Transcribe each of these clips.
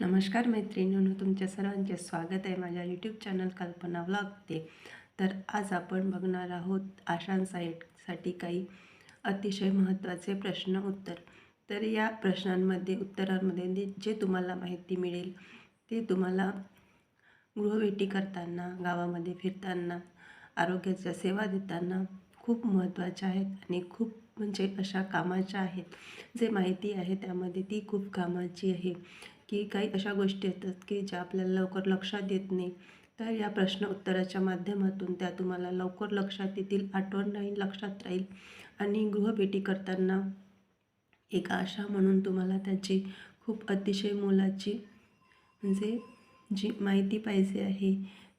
नमस्कार मैत्रिणींनो तुमच्या सर्वांचे स्वागत आहे माझ्या यूट्यूब चॅनल कल्पना व्लॉगते तर आज आपण बघणार आहोत आशांसाठी काही अतिशय महत्त्वाचे प्रश्न उत्तर. तर या प्रश्नांमध्ये उत्तरांमध्ये जे- जे तुम्हाला माहिती मिळेल ते तुम्हाला गृहभेटी करताना गावामध्ये फिरताना आरोग्याच्या सेवा देताना खूप महत्त्वाच्या आहेत आणि खूप म्हणजे अशा कामाच्या आहेत. जे माहिती आहे त्यामध्ये ती खूप कामाची आहे. की काही अशा गोष्टी येतात की ज्या आपल्याला लवकर लक्षात येत नाही. तर या प्रश्न उत्तराच्या माध्यमातून त्या तुम्हाला लवकर लक्षात येतील आठवण राहील लक्षात राहील. आणि गृहभेटी करताना एक आशा म्हणून तुम्हाला त्याची खूप अतिशय मोलाची म्हणजे जी माहिती पाहिजे आहे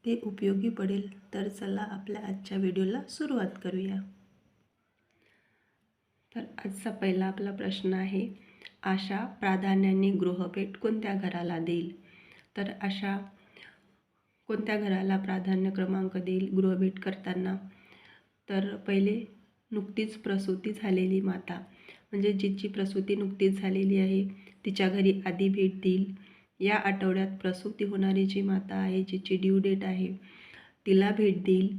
ते उपयोगी पडेल. तर चला आपल्या आजच्या व्हिडिओला सुरुवात करूया. तर आजचा पहिला आपला प्रश्न आहे आशा प्राधान्याने गृहभेट कोणत्या घराला देईल? तर आशा कोणत्या घराला प्राधान्य क्रमांक देईल गृहभेट करताना? तर पहिले नुकतीच प्रसूती झालेली माता म्हणजे जिची प्रसूती नुकतीच झालेली आहे तिच्या घरी आधी भेट देईल. या आठवड्यात प्रसूती होणारी जी माता आहे जिची ड्यू डेट आहे तिला भेट देईल.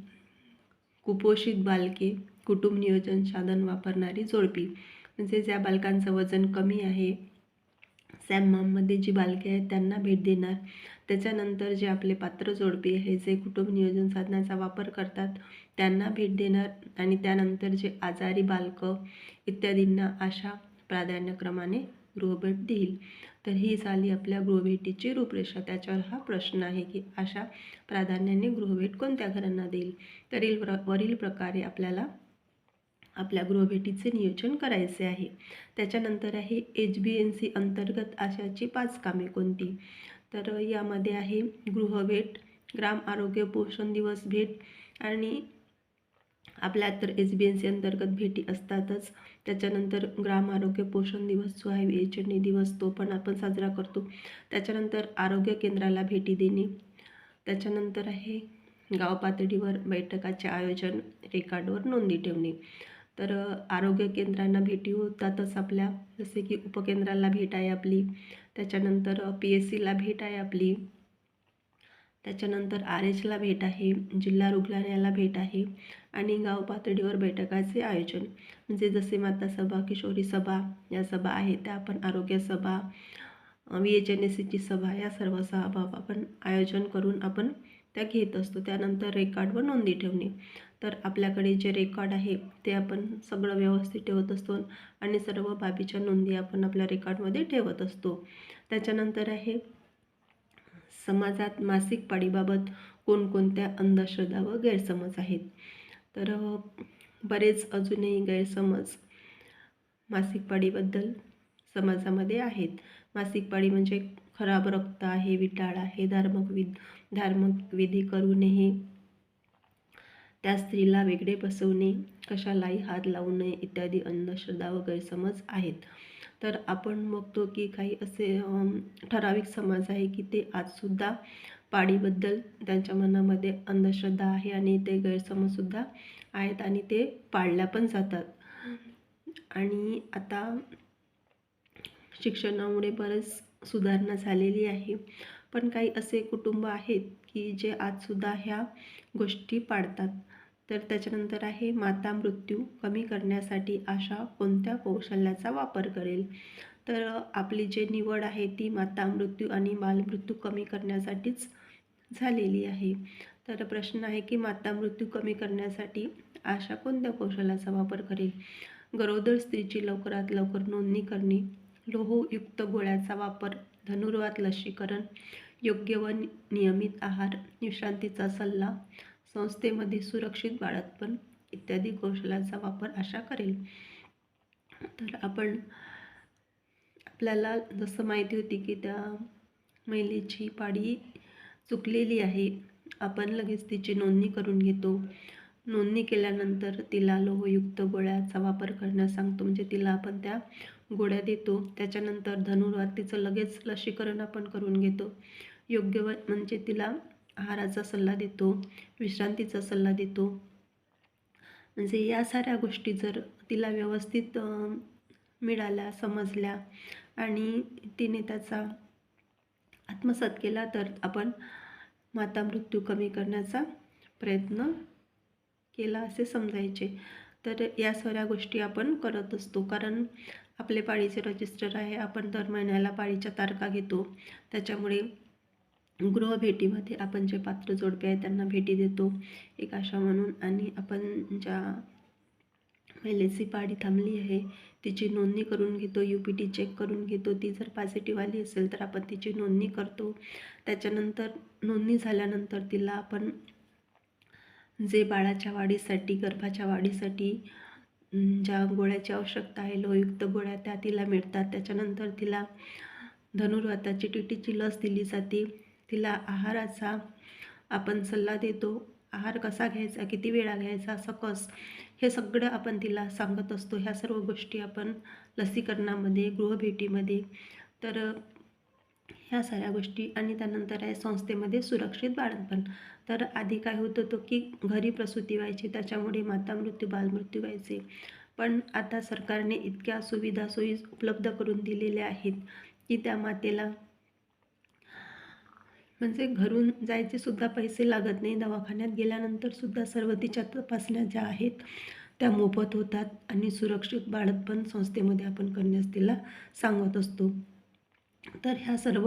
कुपोषित बालके कुटुंब नियोजन साधन वापरणारी जोडपी. म्हणजे ज्या बालकांचं वजन कमी आहे सॅममध्ये जी बालके आहेत त्यांना भेट देणार. त्याच्यानंतर जे आपले पात्र जोडपी आहे जे कुटुंब नियोजन साधनाचा वापर करतात त्यांना भेट देणार. आणि त्यानंतर जे आजारी बालकं इत्यादींना अशा प्राधान्यक्रमाने गृहभेट देईल. तर ही झाली आपल्या गृहभेटीची रूपरेषा. त्याच्यावर हा प्रश्न आहे की अशा प्राधान्याने गृहभेट कोणत्या घरांना देईल? तरील वरील प्रकारे आपल्याला आपल्या गृहभेटीचे नियोजन करायचे आहे. त्याच्यानंतर आहे एच बी एन सी अंतर्गत अशाची पाच कामे कोणती? तर यामध्ये आहे गृहभेट ग्राम आरोग्य पोषण दिवस भेट आणि आपल्या तर एच बी एन सी अंतर्गत भेटी असतातच. त्याच्यानंतर ग्राम आरोग्य पोषण दिवस जो आहे एच वेचणी दिवस तो पण आपण साजरा करतो. त्याच्यानंतर आरोग्य केंद्राला भेटी देणे. त्याच्यानंतर आहे गाव पातळीवर बैठकाचे आयोजन रेकॉर्डवर नोंदी ठेवणे. तर आरोग्य केंद्रांना भेटी होतातच आपल्या. जसे की उपकेंद्राला भेट आहे आपली. त्याच्यानंतर पी एस सीला भेट आहे आपली. त्याच्यानंतर आर एचला भेट आहे. जिल्हा रुग्णालयाला भेट आहे. आणि गाव पातळीवर बैठकाचे आयोजन. म्हणजे जसे माता सभा किशोरी सभा या सभा आहेत त्या आपण आरोग्य सभा व्ही एच एन एस सीची सभा या सर्व सभा आपण आयोजन करून आपण त्या घेत असतो. त्यानंतर रेकॉर्ड व नोंदी ठेवणे. तर आपल्याकडे जे रेकॉर्ड आहे ते आपण सगळं व्यवस्थित ठेवत असतो आणि सर्व बाबीच्या नोंदी आपण आपल्या रेकॉर्डमध्ये ठेवत असतो. त्याच्यानंतर आहे समाजात मासिक पाळीबाबत कोणकोणत्या अंधश्रद्धा व गैरसमज आहेत? तर बरेच अजूनही गैरसमज मासिक पाळीबद्दल समाजामध्ये आहेत. मासिक पाळी म्हणजे खराब रक्त आहे विटाळ आहे धार्मिक विध धार्मिक विधी करूनही त्या स्त्रीला वेगळे बसवणे कशालाही हात लावू नये इत्यादी अंधश्रद्धा व गैरसमज आहेत. तर आपण बघतो की काही असे ठराविक समाज आहे की ते आजसुद्धा पाळीबद्दल त्यांच्या मनामध्ये अंधश्रद्धा आहे आणि ते गैरसमजसुद्धा आहेत आणि ते पाळल्या पण जातात. आणि आता शिक्षणामुळे बरंच सुधारणा झालेली आहे. पण काही असे कुटुंब आहेत की जे आजसुद्धा ह्या गोष्टी पाळतात. तर त्याच्यानंतर आहे माता मृत्यू कमी करण्यासाठी आशा कोणत्या कौशल्याचा वापर करेल? तर आपली जे निवड आहे ती माता मृत्यू आणि बालमृत्यू कमी करण्यासाठीच झालेली आहे. तर प्रश्न आहे की माता मृत्यू कमी करण्यासाठी आशा कोणत्या कौशल्याचा वापर करेल? गरोदर स्त्रीची लवकरात लवकर नोंदणी करणे लोहयुक्त गोळ्याचा वापर धनुर्वात लसीकरण योग्य व नियमित आहार विश्रांतीचा सल्ला संस्थेमध्ये सुरक्षित बाळतपण इत्यादी कौशल्याचा वापर अशा करेल. तर आपण आपल्याला जसं माहिती होती की त्या महिलेची पाडी चुकलेली आहे आपण लगेच तिची नोंदणी करून घेतो. नोंदणी केल्यानंतर तिला लोहयुक्त गोळ्याचा वापर करण्यास सांगतो. म्हणजे तिला आपण त्या गोळ्या देतो त्याच्यानंतर धनुर्वात तिचं लगेच लसीकरण आपण करून घेतो. योग्य व म्हणजे तिला आहाराचा सल्ला देतो विश्रांतीचा सल्ला देतो. म्हणजे या साऱ्या गोष्टी जर तिला व्यवस्थित मिळाल्या समजल्या आणि तिने त्याचा आत्मसात केला तर आपण माता मृत्यू कमी करण्याचा प्रयत्न केला असे समजायचे. तर या साऱ्या गोष्टी आपण करत असतो. कारण आपले पाळीचे रजिस्टर आहे. आपण दर महिन्याला पाळीच्या तारखा घेतो. त्याच्यामुळे गृहभेटीमध्ये आपण जे पात्र जोडपे आहे त्यांना भेटी देतो. एक आशा म्हणून आणि आपण ज्या महिलेची पाळी थांबली आहे तिची नोंदणी करून घेतो. यू पी टी चेक करून घेतो. ती जर पॉझिटिव्ह आली असेल तर आपण तिची नोंदणी करतो. त्याच्यानंतर नोंदणी झाल्यानंतर तिला आपण जे बाळाच्या वाढीसाठी गर्भाच्या वाढीसाठी ज्या गोळ्याची आवश्यकता आहे लोहयुक्त गोळ्या त्या तिला मिळतात. त्याच्यानंतर तिला धनुर्वाताची टीटीची लस दिली जाते. तिला आहाराचा आपण सल्ला देतो. आहार कसा घ्यायचा किती वेळा घ्यायचा सकस हे सगळं आपण तिला सांगत असतो. ह्या सर्व गोष्टी आपण लसीकरणामध्ये गृहभेटीमध्ये. तर ह्या साऱ्या गोष्टी आणि त्यानंतर आहे संस्थेमध्ये सुरक्षित बाळंतपण. तर आधी काय होत होतं की घरी प्रसूती व्हायची त्याच्यामुळे माता मृत्यू बालमृत्यू व्हायचे. पण आता सरकारने इतक्या सुविधा सोयी उपलब्ध करून दिलेल्या आहेत की त्या मातेला म्हणजे घरून जायचे सुद्धा पैसे लागत नाही. दवाखान्यात गेल्यानंतर सुद्धा सर्व तिच्या तपासण्या ज्या आहेत त्या मोफत होतात आणि सुरक्षित बाळंतपण संस्थेमध्ये आपण करण्यास तिला सांगत असतो. तर ह्या सर्व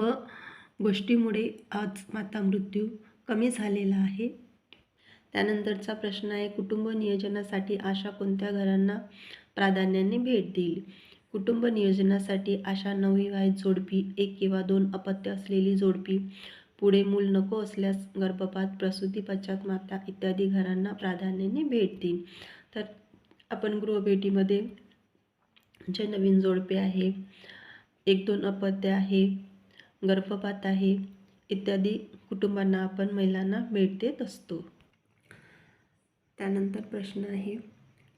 गोष्टीमुळे आज माता मृत्यू कमी झालेला आहे. त्यानंतरचा प्रश्न आहे कुटुंब नियोजनासाठी आशा कोणत्या घरांना प्राधान्याने भेट देईल? कुटुंब नियोजनासाठी आशा नवविवाहित जोडपी एक किंवा दोन अपत्य असलेली जोडपी पुढे मूल नको असल्यास गर्भपात प्रसूती पश्चात माता इत्यादी घरांना प्राधान्याने भेट देईल. तर आपण गृहभेटीमध्ये जे नवीन जोडपे आहे एक दोन अपत्य आहे गर्भपात आहे इत्यादी कुटुंबांना आपण महिलांना भेट देत असतो. त्यानंतर प्रश्न आहे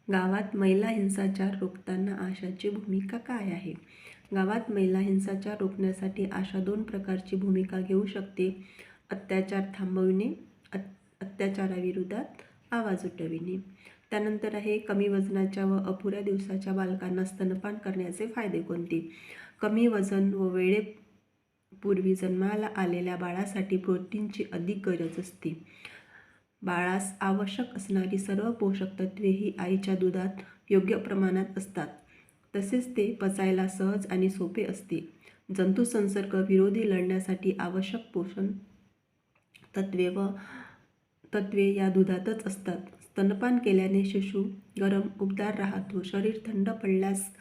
गावात महिला हिंसाचार रोखताना आशाची भूमिका काय आहे? गावात महिला हिंसाचार रोखण्यासाठी आशा दोन प्रकारची भूमिका घेऊ शकते. अत्याचार थांबविणे अत अत्याचाराविरोधात आवाज उठविणे. त्यानंतर आहे कमी वजनाच्या व अपुऱ्या दिवसाच्या बालकांना स्तनपान करण्याचे फायदे कोणते? कमी वजन व वेळेपूर्वी जन्माला आलेल्या बाळासाठी प्रोटीनची अधिक गरज असते. बाळास आवश्यक असणारी सर्व पोषक तत्वे ही आईच्या दुधात योग्य प्रमाणात असतात. तसेच ते पचायला सहज आणि सोपे असते. जंतुसंसर्ग विरोधी लढण्यासाठी आवश्यक पोषण तत्वे व तत्वे या दुधातच असतात. स्तनपान केल्याने शिशु गरम उबदार राहतो. शरीर थंड पडल्यास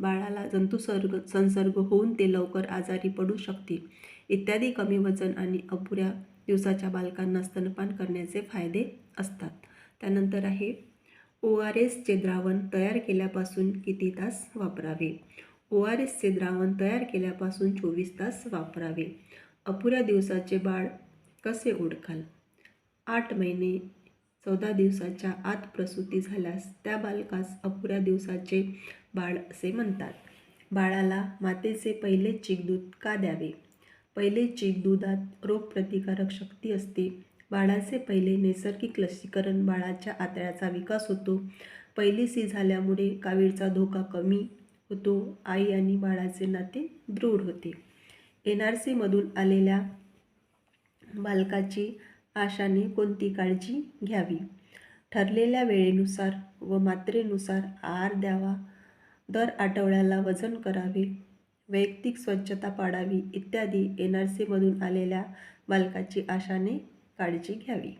बाळाला जंतुसर्ग संसर्ग होऊन ते लवकर आजारी पडू शकतील. इत्यादी कमी वजन आणि अपुऱ्या दिवसाच्या बालकांना स्तनपान करण्याचे फायदे असतात. त्यानंतर आहे ओ आर एसचे द्रावण तयार केल्यापासून किती तास वापरावे? ओ आर एसचे द्रावण तयार केल्यापासून चोवीस तास वापरावे. अपुऱ्या दिवसाचे बाळ कसे ओळखाल? आठ महिने चौदा दिवसाच्या आत प्रसूती झाल्यास त्या बालकास अपुऱ्या दिवसाचे बाळ असे म्हणतात. बाळाला मातेचे पहिले चीक दूध का द्यावे? पहिले चीक दुधात रोगप्रतिकारक शक्ती असते. बाळाचे पहिले नैसर्गिक लसीकरण बाळाच्या आतड्याचा विकास होतो. पहिली सी झाल्यामुळे कावीळचा धोका कमी होतो. आई आणि बाळाचे नाते दृढ होते. एन आर सीमधून आलेल्या बालकाची आशाने कोणती काळजी घ्यावी? ठरलेल्या वेळेनुसार व मात्रेनुसार आहार द्यावा दर आठवड्याला वजन करावे वैयक्तिक स्वच्छता पाळावी इत्यादी एन आर सीमधून आलेल्या बालकाची आशाने काळजी घ्यावी.